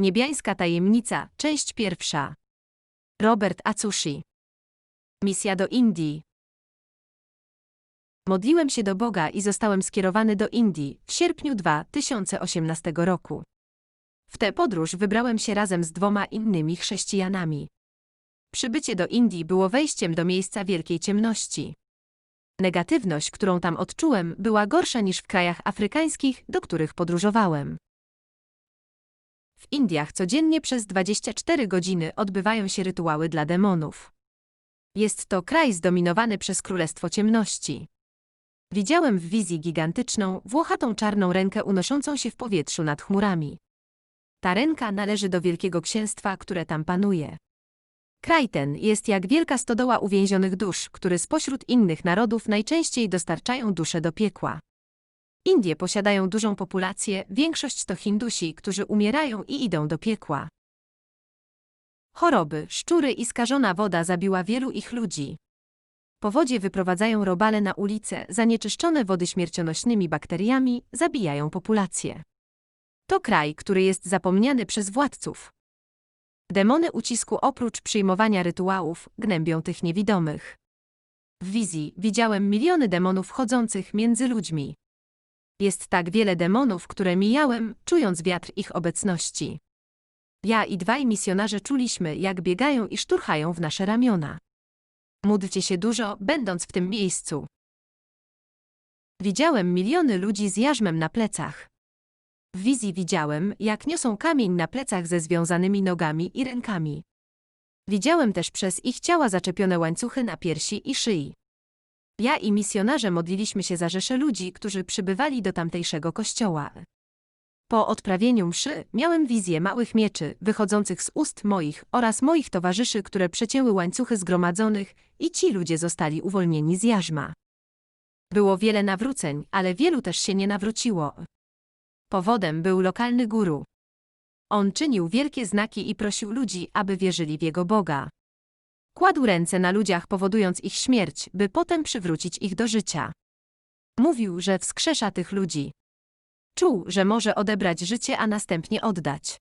Niebiańska tajemnica, część pierwsza. Robert Atsushi. Misja do Indii. Modliłem się do Boga i zostałem skierowany do Indii w sierpniu 2018 roku. W tę podróż wybrałem się razem z dwoma innymi chrześcijanami. Przybycie do Indii było wejściem do miejsca wielkiej ciemności. Negatywność, którą tam odczułem, była gorsza niż w krajach afrykańskich, do których podróżowałem. W Indiach codziennie przez 24 godziny odbywają się rytuały dla demonów. Jest to kraj zdominowany przez Królestwo Ciemności. Widziałem w wizji gigantyczną, włochatą czarną rękę unoszącą się w powietrzu nad chmurami. Ta ręka należy do Wielkiego Księstwa, które tam panuje. Kraj ten jest jak wielka stodoła uwięzionych dusz, które spośród innych narodów najczęściej dostarczają dusze do piekła. Indie posiadają dużą populację, większość to Hindusi, którzy umierają i idą do piekła. Choroby, szczury i skażona woda zabiła wielu ich ludzi. Powodzie wyprowadzają robale na ulice, zanieczyszczone wody śmiercionośnymi bakteriami zabijają populację. To kraj, który jest zapomniany przez władców. Demony ucisku oprócz przyjmowania rytuałów gnębią tych niewidomych. W wizji widziałem miliony demonów chodzących między ludźmi. Jest tak wiele demonów, które mijałem, czując wiatr ich obecności. Ja i dwaj misjonarze czuliśmy, jak biegają i szturchają w nasze ramiona. Módlcie się dużo, będąc w tym miejscu. Widziałem miliony ludzi z jarzmem na plecach. W wizji widziałem, jak niosą kamień na plecach ze związanymi nogami i rękami. Widziałem też przez ich ciała zaczepione łańcuchy na piersi i szyi. Ja i misjonarze modliliśmy się za rzesze ludzi, którzy przybywali do tamtejszego kościoła. Po odprawieniu mszy miałem wizję małych mieczy wychodzących z ust moich oraz moich towarzyszy, które przecięły łańcuchy zgromadzonych i ci ludzie zostali uwolnieni z jarzma. Było wiele nawróceń, ale wielu też się nie nawróciło. Powodem był lokalny guru. On czynił wielkie znaki i prosił ludzi, aby wierzyli w jego Boga. Kładł ręce na ludziach, powodując ich śmierć, by potem przywrócić ich do życia. Mówił, że wskrzesza tych ludzi. Czuł, że może odebrać życie, a następnie oddać.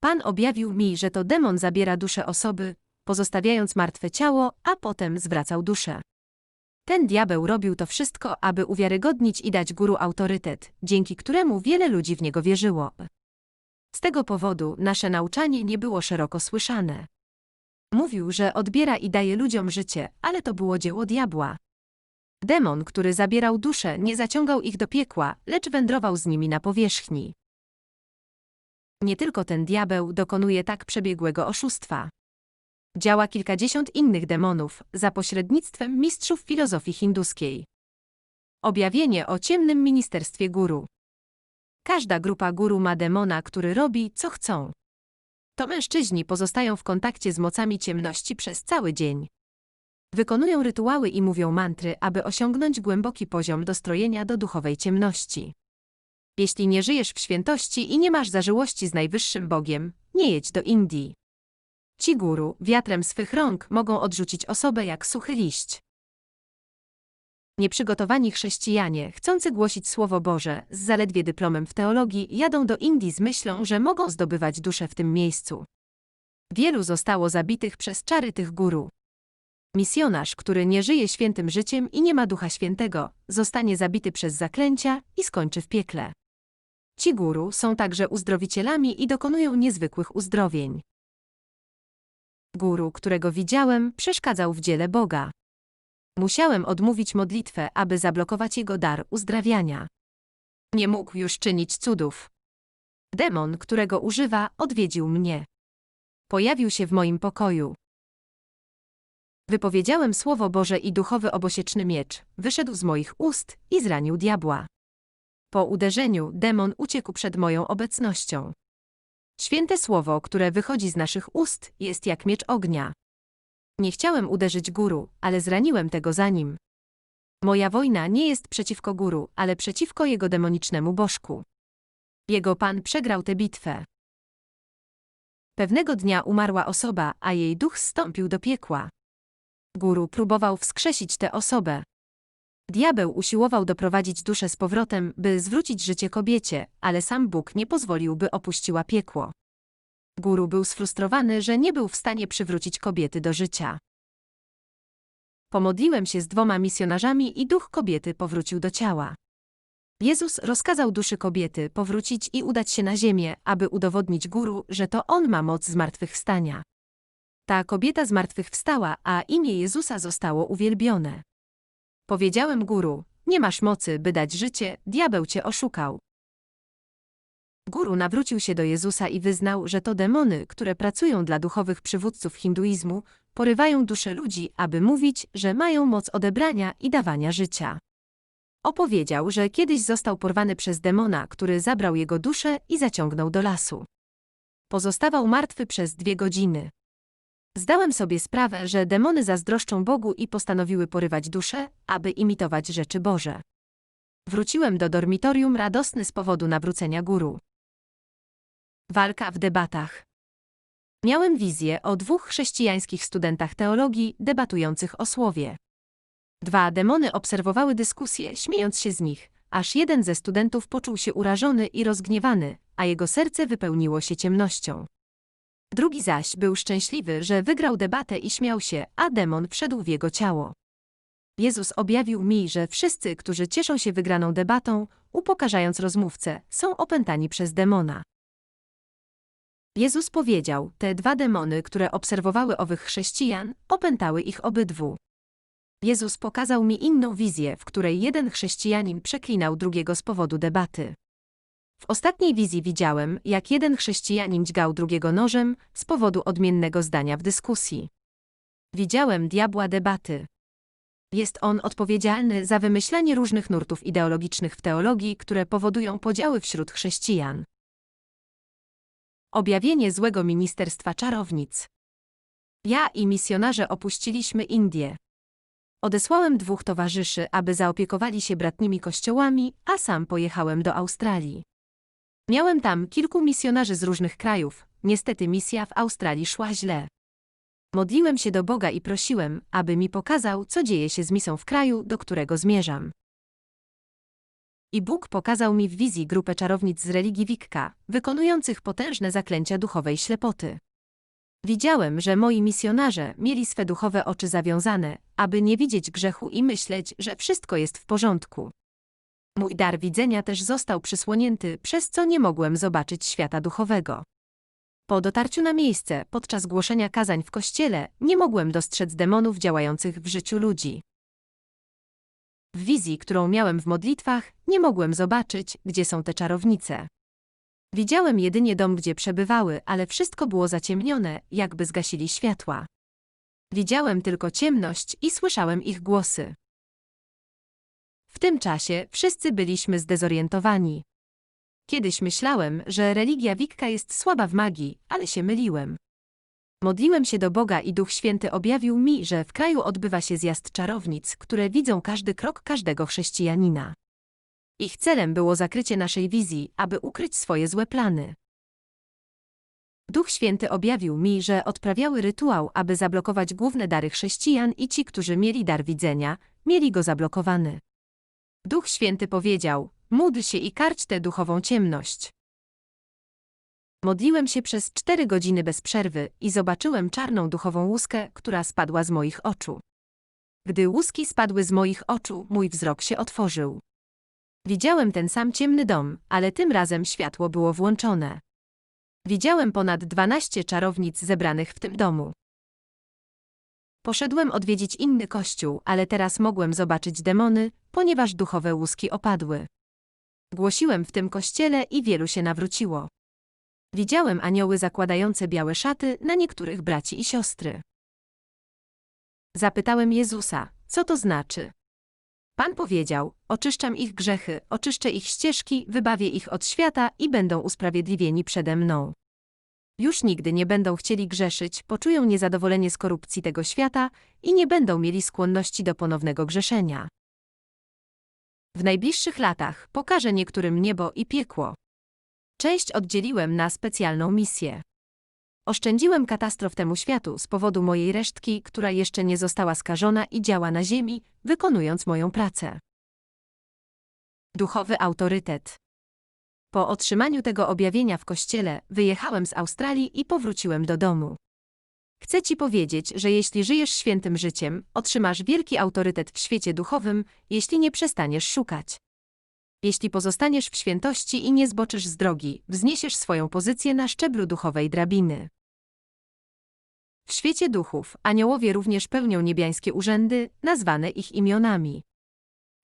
Pan objawił mi, że to demon zabiera duszę osoby, pozostawiając martwe ciało, a potem zwracał duszę. Ten diabeł robił to wszystko, aby uwiarygodnić i dać guru autorytet, dzięki któremu wiele ludzi w niego wierzyło. Z tego powodu nasze nauczanie nie było szeroko słyszane. Mówił, że odbiera i daje ludziom życie, ale to było dzieło diabła. Demon, który zabierał duszę, nie zaciągał ich do piekła, lecz wędrował z nimi na powierzchni. Nie tylko ten diabeł dokonuje tak przebiegłego oszustwa. Działa kilkadziesiąt innych demonów za pośrednictwem mistrzów filozofii hinduskiej. Objawienie o ciemnym ministerstwie guru. Każda grupa guru ma demona, który robi, co chcą. To mężczyźni pozostają w kontakcie z mocami ciemności przez cały dzień. Wykonują rytuały i mówią mantry, aby osiągnąć głęboki poziom dostrojenia do duchowej ciemności. Jeśli nie żyjesz w świętości i nie masz zażyłości z najwyższym Bogiem, nie jedź do Indii. Ci guru, wiatrem swych rąk, mogą odrzucić osobę jak suchy liść. Nieprzygotowani chrześcijanie, chcący głosić Słowo Boże, z zaledwie dyplomem w teologii, jadą do Indii z myślą, że mogą zdobywać duszę w tym miejscu. Wielu zostało zabitych przez czary tych guru. Misjonarz, który nie żyje świętym życiem i nie ma Ducha Świętego, zostanie zabity przez zaklęcia i skończy w piekle. Ci guru są także uzdrowicielami i dokonują niezwykłych uzdrowień. Guru, którego widziałem, przeszkadzał w dziele Boga. Musiałem odmówić modlitwę, aby zablokować jego dar uzdrawiania. Nie mógł już czynić cudów. Demon, którego używa, odwiedził mnie. Pojawił się w moim pokoju. Wypowiedziałem słowo Boże i duchowy obosieczny miecz wyszedł z moich ust i zranił diabła. Po uderzeniu demon uciekł przed moją obecnością. Święte słowo, które wychodzi z naszych ust, jest jak miecz ognia. Nie chciałem uderzyć guru, ale zraniłem tego za nim. Moja wojna nie jest przeciwko guru, ale przeciwko jego demonicznemu bożku. Jego pan przegrał tę bitwę. Pewnego dnia umarła osoba, a jej duch zstąpił do piekła. Guru próbował wskrzesić tę osobę. Diabeł usiłował doprowadzić duszę z powrotem, by zwrócić życie kobiecie, ale sam Bóg nie pozwolił, by opuściła piekło. Guru był sfrustrowany, że nie był w stanie przywrócić kobiety do życia. Pomodliłem się z dwoma misjonarzami i duch kobiety powrócił do ciała. Jezus rozkazał duszy kobiety powrócić i udać się na ziemię, aby udowodnić guru, że to on ma moc zmartwychwstania. Ta kobieta zmartwychwstała, a imię Jezusa zostało uwielbione. Powiedziałem guru, nie masz mocy, by dać życie, diabeł cię oszukał. Guru nawrócił się do Jezusa i wyznał, że to demony, które pracują dla duchowych przywódców hinduizmu, porywają dusze ludzi, aby mówić, że mają moc odebrania i dawania życia. Opowiedział, że kiedyś został porwany przez demona, który zabrał jego duszę i zaciągnął do lasu. Pozostawał martwy przez dwie godziny. Zdałem sobie sprawę, że demony zazdroszczą Bogu i postanowiły porywać duszę, aby imitować rzeczy Boże. Wróciłem do dormitorium radosny z powodu nawrócenia guru. Walka w debatach. Miałem wizję o dwóch chrześcijańskich studentach teologii debatujących o słowie. Dwa demony obserwowały dyskusję, śmiejąc się z nich, aż jeden ze studentów poczuł się urażony i rozgniewany, a jego serce wypełniło się ciemnością. Drugi zaś był szczęśliwy, że wygrał debatę i śmiał się, a demon wszedł w jego ciało. Jezus objawił mi, że wszyscy, którzy cieszą się wygraną debatą, upokarzając rozmówcę, są opętani przez demona. Jezus powiedział, te dwa demony, które obserwowały owych chrześcijan, opętały ich obydwu. Jezus pokazał mi inną wizję, w której jeden chrześcijanin przeklinał drugiego z powodu debaty. W ostatniej wizji widziałem, jak jeden chrześcijanin dźgał drugiego nożem z powodu odmiennego zdania w dyskusji. Widziałem diabła debaty. Jest on odpowiedzialny za wymyślanie różnych nurtów ideologicznych w teologii, które powodują podziały wśród chrześcijan. Objawienie złego ministerstwa czarownic. Ja i misjonarze opuściliśmy Indię. Odesłałem dwóch towarzyszy, aby zaopiekowali się bratnimi kościołami, a sam pojechałem do Australii. Miałem tam kilku misjonarzy z różnych krajów, niestety misja w Australii szła źle. Modliłem się do Boga i prosiłem, aby mi pokazał, co dzieje się z misją w kraju, do którego zmierzam. I Bóg pokazał mi w wizji grupę czarownic z religii Wikka, wykonujących potężne zaklęcia duchowej ślepoty. Widziałem, że moi misjonarze mieli swe duchowe oczy zawiązane, aby nie widzieć grzechu i myśleć, że wszystko jest w porządku. Mój dar widzenia też został przysłonięty, przez co nie mogłem zobaczyć świata duchowego. Po dotarciu na miejsce, podczas głoszenia kazań w kościele, nie mogłem dostrzec demonów działających w życiu ludzi. W wizji, którą miałem w modlitwach, nie mogłem zobaczyć, gdzie są te czarownice. Widziałem jedynie dom, gdzie przebywały, ale wszystko było zaciemnione, jakby zgasili światła. Widziałem tylko ciemność i słyszałem ich głosy. W tym czasie wszyscy byliśmy zdezorientowani. Kiedyś myślałem, że religia Wikka jest słaba w magii, ale się myliłem. Modliłem się do Boga i Duch Święty objawił mi, że w kraju odbywa się zjazd czarownic, które widzą każdy krok każdego chrześcijanina. Ich celem było zakrycie naszej wizji, aby ukryć swoje złe plany. Duch Święty objawił mi, że odprawiały rytuał, aby zablokować główne dary chrześcijan i ci, którzy mieli dar widzenia, mieli go zablokowany. Duch Święty powiedział, módl się i karć tę duchową ciemność. Modliłem się przez cztery godziny bez przerwy i zobaczyłem czarną duchową łuskę, która spadła z moich oczu. Gdy łuski spadły z moich oczu, mój wzrok się otworzył. Widziałem ten sam ciemny dom, ale tym razem światło było włączone. Widziałem ponad dwanaście czarownic zebranych w tym domu. Poszedłem odwiedzić inny kościół, ale teraz mogłem zobaczyć demony, ponieważ duchowe łuski opadły. Głosiłem w tym kościele i wielu się nawróciło. Widziałem anioły zakładające białe szaty na niektórych braci i siostry. Zapytałem Jezusa, co to znaczy? Pan powiedział, oczyszczam ich grzechy, oczyszczę ich ścieżki, wybawię ich od świata i będą usprawiedliwieni przede mną. Już nigdy nie będą chcieli grzeszyć, poczują niezadowolenie z korupcji tego świata i nie będą mieli skłonności do ponownego grzeszenia. W najbliższych latach pokażę niektórym niebo i piekło. Część oddzieliłem na specjalną misję. Oszczędziłem katastrof temu światu z powodu mojej resztki, która jeszcze nie została skażona i działa na ziemi, wykonując moją pracę. Duchowy autorytet. Po otrzymaniu tego objawienia w kościele, wyjechałem z Australii i powróciłem do domu. Chcę ci powiedzieć, że jeśli żyjesz świętym życiem, otrzymasz wielki autorytet w świecie duchowym, jeśli nie przestaniesz szukać. Jeśli pozostaniesz w świętości i nie zboczysz z drogi, wzniesiesz swoją pozycję na szczeblu duchowej drabiny. W świecie duchów aniołowie również pełnią niebiańskie urzędy, nazwane ich imionami.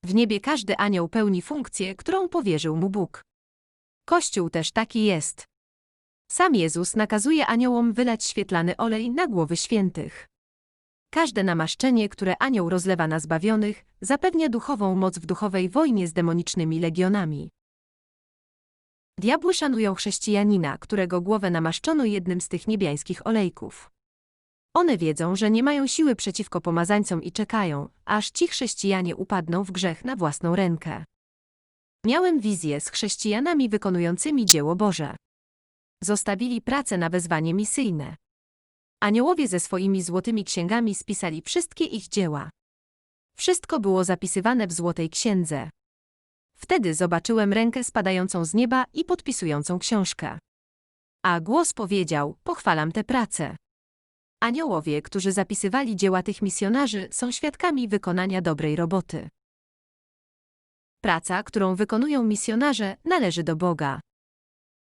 W niebie każdy anioł pełni funkcję, którą powierzył mu Bóg. Kościół też taki jest. Sam Jezus nakazuje aniołom wylać świetlany olej na głowy świętych. Każde namaszczenie, które anioł rozlewa na zbawionych, zapewnia duchową moc w duchowej wojnie z demonicznymi legionami. Diabły szanują chrześcijanina, którego głowę namaszczono jednym z tych niebiańskich olejków. One wiedzą, że nie mają siły przeciwko pomazańcom i czekają, aż ci chrześcijanie upadną w grzech na własną rękę. Miałem wizję z chrześcijanami wykonującymi dzieło Boże. Zostawili pracę na wezwanie misyjne. Aniołowie ze swoimi złotymi księgami spisali wszystkie ich dzieła. Wszystko było zapisywane w złotej księdze. Wtedy zobaczyłem rękę spadającą z nieba i podpisującą książkę. A głos powiedział: Pochwalam tę pracę. Aniołowie, którzy zapisywali dzieła tych misjonarzy, są świadkami wykonania dobrej roboty. Praca, którą wykonują misjonarze, należy do Boga.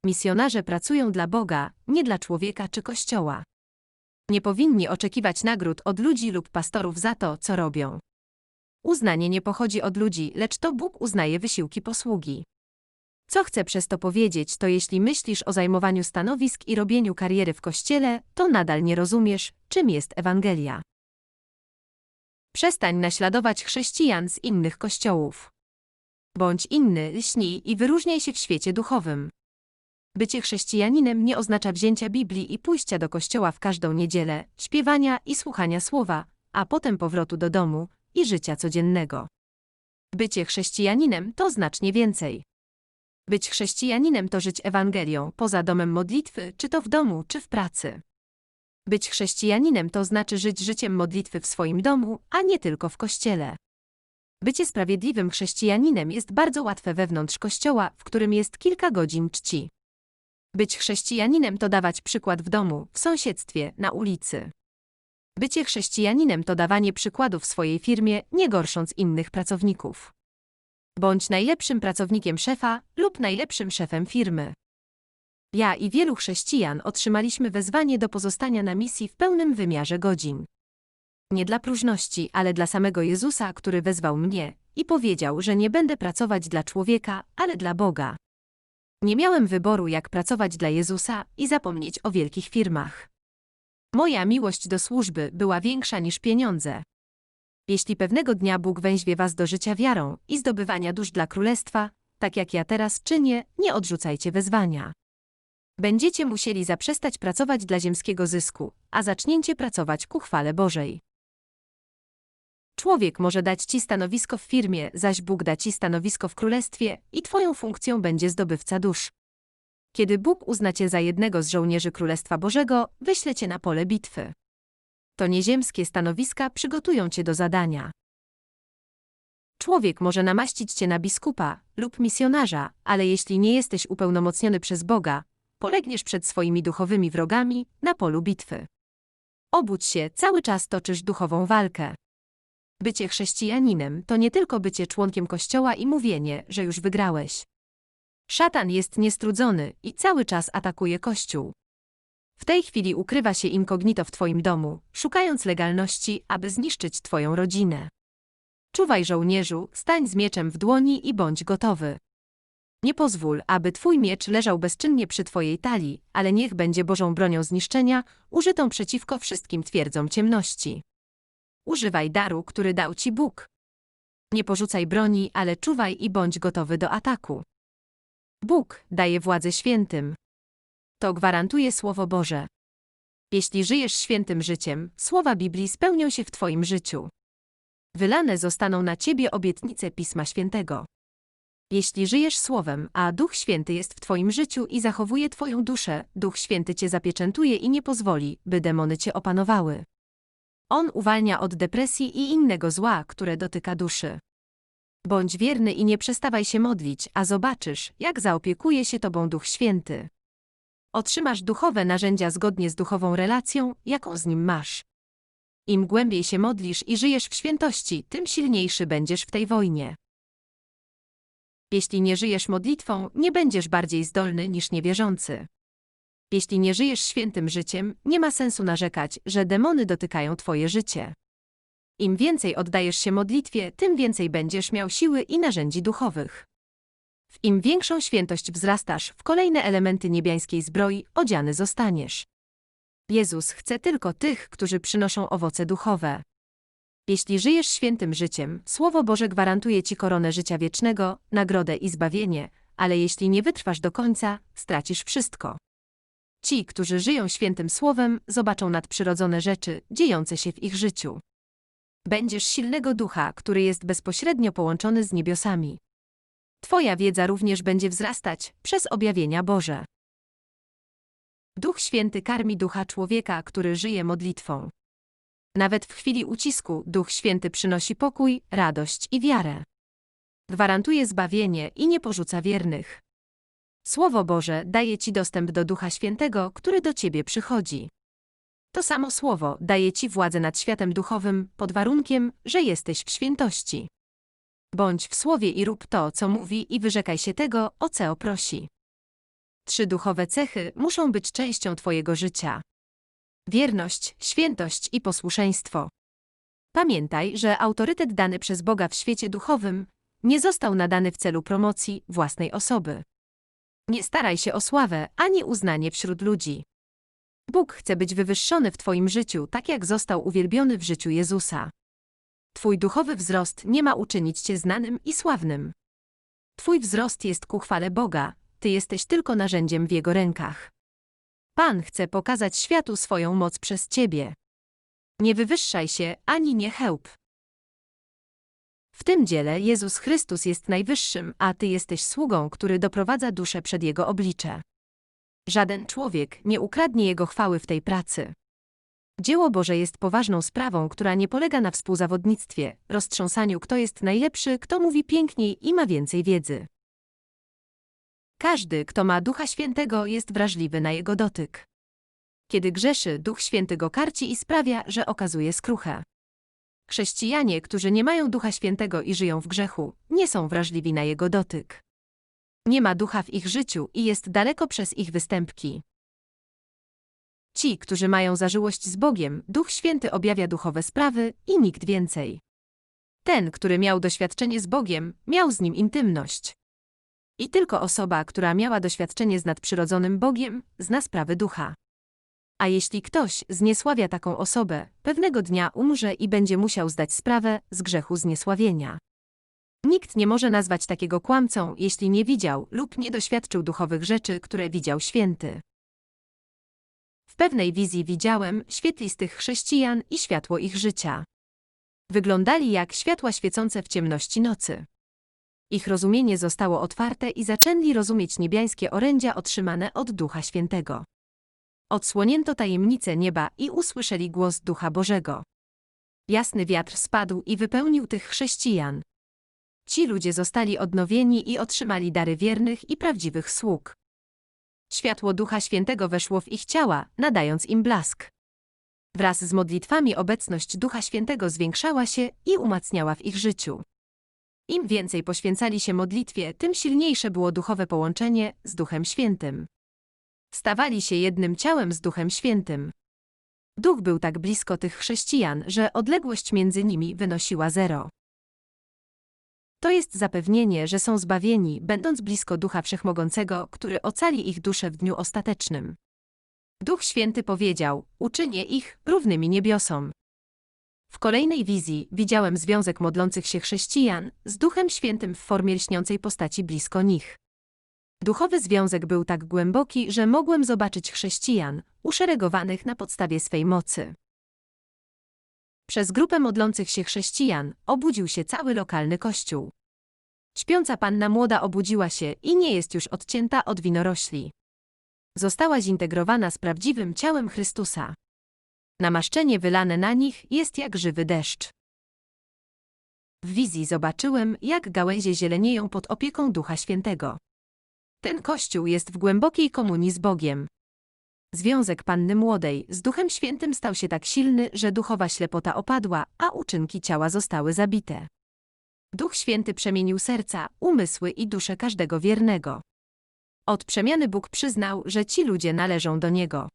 Misjonarze pracują dla Boga, nie dla człowieka czy kościoła. Nie powinni oczekiwać nagród od ludzi lub pastorów za to, co robią. Uznanie nie pochodzi od ludzi, lecz to Bóg uznaje wysiłki posługi. Co chcę przez to powiedzieć, to jeśli myślisz o zajmowaniu stanowisk i robieniu kariery w kościele, to nadal nie rozumiesz, czym jest Ewangelia. Przestań naśladować chrześcijan z innych kościołów. Bądź inny, lśnij i wyróżniaj się w świecie duchowym. Bycie chrześcijaninem nie oznacza wzięcia Biblii i pójścia do kościoła w każdą niedzielę, śpiewania i słuchania słowa, a potem powrotu do domu i życia codziennego. Bycie chrześcijaninem to znacznie więcej. Być chrześcijaninem to żyć Ewangelią poza domem modlitwy, czy to w domu, czy w pracy. Być chrześcijaninem to znaczy żyć życiem modlitwy w swoim domu, a nie tylko w kościele. Bycie sprawiedliwym chrześcijaninem jest bardzo łatwe wewnątrz kościoła, w którym jest kilka godzin czci. Być chrześcijaninem to dawać przykład w domu, w sąsiedztwie, na ulicy. Bycie chrześcijaninem to dawanie przykładu w swojej firmie, nie gorsząc innych pracowników. Bądź najlepszym pracownikiem szefa lub najlepszym szefem firmy. Ja i wielu chrześcijan otrzymaliśmy wezwanie do pozostania na misji w pełnym wymiarze godzin. Nie dla próżności, ale dla samego Jezusa, który wezwał mnie i powiedział, że nie będę pracować dla człowieka, ale dla Boga. Nie miałem wyboru, jak pracować dla Jezusa i zapomnieć o wielkich firmach. Moja miłość do służby była większa niż pieniądze. Jeśli pewnego dnia Bóg weźmie was do życia wiarą i zdobywania dusz dla królestwa, tak jak ja teraz czynię, nie odrzucajcie wezwania. Będziecie musieli zaprzestać pracować dla ziemskiego zysku, a zacznięcie pracować ku chwale Bożej. Człowiek może dać ci stanowisko w firmie, zaś Bóg da ci stanowisko w królestwie i twoją funkcją będzie zdobywca dusz. Kiedy Bóg uzna cię za jednego z żołnierzy Królestwa Bożego, wyśle cię na pole bitwy. To nieziemskie stanowiska przygotują cię do zadania. Człowiek może namaścić cię na biskupa lub misjonarza, ale jeśli nie jesteś upełnomocniony przez Boga, polegniesz przed swoimi duchowymi wrogami na polu bitwy. Obudź się, cały czas toczysz duchową walkę. Bycie chrześcijaninem to nie tylko bycie członkiem kościoła i mówienie, że już wygrałeś. Szatan jest niestrudzony i cały czas atakuje kościół. W tej chwili ukrywa się inkognito w twoim domu, szukając legalności, aby zniszczyć twoją rodzinę. Czuwaj żołnierzu, stań z mieczem w dłoni i bądź gotowy. Nie pozwól, aby twój miecz leżał bezczynnie przy twojej talii, ale niech będzie Bożą bronią zniszczenia, użytą przeciwko wszystkim twierdzom ciemności. Używaj daru, który dał ci Bóg. Nie porzucaj broni, ale czuwaj i bądź gotowy do ataku. Bóg daje władzę świętym. To gwarantuje Słowo Boże. Jeśli żyjesz świętym życiem, słowa Biblii spełnią się w Twoim życiu. Wylane zostaną na Ciebie obietnice Pisma Świętego. Jeśli żyjesz słowem, a Duch Święty jest w Twoim życiu i zachowuje Twoją duszę, Duch Święty Cię zapieczętuje i nie pozwoli, by demony Cię opanowały. On uwalnia od depresji i innego zła, które dotyka duszy. Bądź wierny i nie przestawaj się modlić, a zobaczysz, jak zaopiekuje się Tobą Duch Święty. Otrzymasz duchowe narzędzia zgodnie z duchową relacją, jaką z nim masz. Im głębiej się modlisz i żyjesz w świętości, tym silniejszy będziesz w tej wojnie. Jeśli nie żyjesz modlitwą, nie będziesz bardziej zdolny niż niewierzący. Jeśli nie żyjesz świętym życiem, nie ma sensu narzekać, że demony dotykają twoje życie. Im więcej oddajesz się modlitwie, tym więcej będziesz miał siły i narzędzi duchowych. W im większą świętość wzrastasz, w kolejne elementy niebiańskiej zbroi odziany zostaniesz. Jezus chce tylko tych, którzy przynoszą owoce duchowe. Jeśli żyjesz świętym życiem, Słowo Boże gwarantuje ci koronę życia wiecznego, nagrodę i zbawienie, ale jeśli nie wytrwasz do końca, stracisz wszystko. Ci, którzy żyją świętym Słowem, zobaczą nadprzyrodzone rzeczy dziejące się w ich życiu. Będziesz silnego ducha, który jest bezpośrednio połączony z niebiosami. Twoja wiedza również będzie wzrastać przez objawienia Boże. Duch Święty karmi ducha człowieka, który żyje modlitwą. Nawet w chwili ucisku Duch Święty przynosi pokój, radość i wiarę. Gwarantuje zbawienie i nie porzuca wiernych. Słowo Boże daje Ci dostęp do Ducha Świętego, który do Ciebie przychodzi. To samo Słowo daje Ci władzę nad światem duchowym pod warunkiem, że jesteś w świętości. Bądź w Słowie i rób to, co mówi i wyrzekaj się tego, o co prosi. Trzy duchowe cechy muszą być częścią Twojego życia. Wierność, świętość i posłuszeństwo. Pamiętaj, że autorytet dany przez Boga w świecie duchowym nie został nadany w celu promocji własnej osoby. Nie staraj się o sławę ani uznanie wśród ludzi. Bóg chce być wywyższony w Twoim życiu, tak jak został uwielbiony w życiu Jezusa. Twój duchowy wzrost nie ma uczynić Cię znanym i sławnym. Twój wzrost jest ku chwale Boga, Ty jesteś tylko narzędziem w Jego rękach. Pan chce pokazać światu swoją moc przez Ciebie. Nie wywyższaj się ani nie chełp. W tym dziele Jezus Chrystus jest najwyższym, a Ty jesteś sługą, który doprowadza duszę przed Jego oblicze. Żaden człowiek nie ukradnie Jego chwały w tej pracy. Dzieło Boże jest poważną sprawą, która nie polega na współzawodnictwie, roztrząsaniu kto jest najlepszy, kto mówi piękniej i ma więcej wiedzy. Każdy, kto ma Ducha Świętego, jest wrażliwy na Jego dotyk. Kiedy grzeszy, Duch Święty go karci i sprawia, że okazuje skruchę. Chrześcijanie, którzy nie mają Ducha Świętego i żyją w grzechu, nie są wrażliwi na Jego dotyk. Nie ma ducha w ich życiu i jest daleko przez ich występki. Ci, którzy mają zażyłość z Bogiem, Duch Święty objawia duchowe sprawy i nikt więcej. Ten, który miał doświadczenie z Bogiem, miał z nim intymność. I tylko osoba, która miała doświadczenie z nadprzyrodzonym Bogiem, zna sprawy ducha. A jeśli ktoś zniesławia taką osobę, pewnego dnia umrze i będzie musiał zdać sprawę z grzechu zniesławienia. Nikt nie może nazwać takiego kłamcą, jeśli nie widział lub nie doświadczył duchowych rzeczy, które widział święty. W pewnej wizji widziałem świetlistych chrześcijan i światło ich życia. Wyglądali jak światła świecące w ciemności nocy. Ich rozumienie zostało otwarte i zaczęli rozumieć niebiańskie orędzia otrzymane od Ducha Świętego. Odsłonięto tajemnice nieba i usłyszeli głos Ducha Bożego. Jasny wiatr spadł i wypełnił tych chrześcijan. Ci ludzie zostali odnowieni i otrzymali dary wiernych i prawdziwych sług. Światło Ducha Świętego weszło w ich ciała, nadając im blask. Wraz z modlitwami obecność Ducha Świętego zwiększała się i umacniała w ich życiu. Im więcej poświęcali się modlitwie, tym silniejsze było duchowe połączenie z Duchem Świętym. Stawali się jednym ciałem z Duchem Świętym. Duch był tak blisko tych chrześcijan, że odległość między nimi wynosiła zero. To jest zapewnienie, że są zbawieni, będąc blisko Ducha Wszechmogącego, który ocali ich duszę w dniu ostatecznym. Duch Święty powiedział: Uczynię ich równymi niebiosom. W kolejnej wizji widziałem związek modlących się chrześcijan z Duchem Świętym w formie lśniącej postaci blisko nich. Duchowy związek był tak głęboki, że mogłem zobaczyć chrześcijan, uszeregowanych na podstawie swej mocy. Przez grupę modlących się chrześcijan obudził się cały lokalny kościół. Śpiąca panna młoda obudziła się i nie jest już odcięta od winorośli. Została zintegrowana z prawdziwym ciałem Chrystusa. Namaszczenie wylane na nich jest jak żywy deszcz. W wizji zobaczyłem, jak gałęzie zielenieją pod opieką Ducha Świętego. Ten kościół jest w głębokiej komunii z Bogiem. Związek Panny Młodej z Duchem Świętym stał się tak silny, że duchowa ślepota opadła, a uczynki ciała zostały zabite. Duch Święty przemienił serca, umysły i duszę każdego wiernego. Od przemiany Bóg przyznał, że ci ludzie należą do Niego.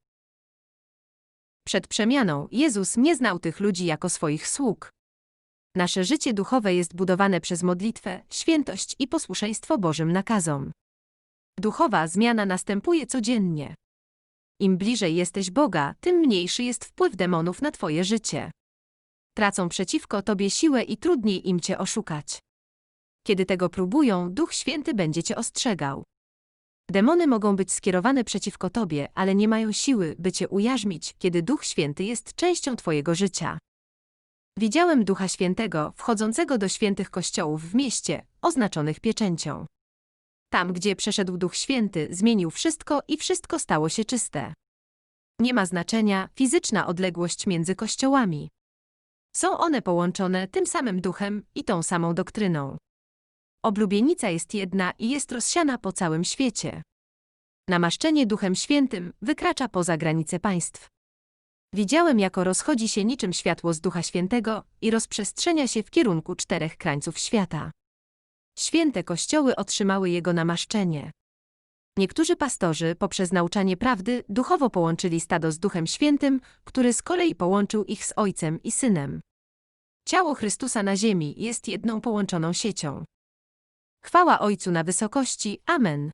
Przed przemianą Jezus nie znał tych ludzi jako swoich sług. Nasze życie duchowe jest budowane przez modlitwę, świętość i posłuszeństwo Bożym nakazom. Duchowa zmiana następuje codziennie. Im bliżej jesteś Boga, tym mniejszy jest wpływ demonów na Twoje życie. Tracą przeciwko Tobie siłę i trudniej im Cię oszukać. Kiedy tego próbują, Duch Święty będzie Cię ostrzegał. Demony mogą być skierowane przeciwko Tobie, ale nie mają siły, by Cię ujarzmić, kiedy Duch Święty jest częścią Twojego życia. Widziałem Ducha Świętego wchodzącego do świętych kościołów w mieście, oznaczonych pieczęcią. Tam, gdzie przeszedł Duch Święty, zmienił wszystko i wszystko stało się czyste. Nie ma znaczenia fizyczna odległość między kościołami. Są one połączone tym samym duchem i tą samą doktryną. Oblubienica jest jedna i jest rozsiana po całym świecie. Namaszczenie Duchem Świętym wykracza poza granice państw. Widziałem, jako rozchodzi się niczym światło z Ducha Świętego i rozprzestrzenia się w kierunku czterech krańców świata. Święte kościoły otrzymały jego namaszczenie. Niektórzy pastorzy poprzez nauczanie prawdy duchowo połączyli stado z Duchem Świętym, który z kolei połączył ich z Ojcem i Synem. Ciało Chrystusa na ziemi jest jedną połączoną siecią. Chwała Ojcu na wysokości. Amen.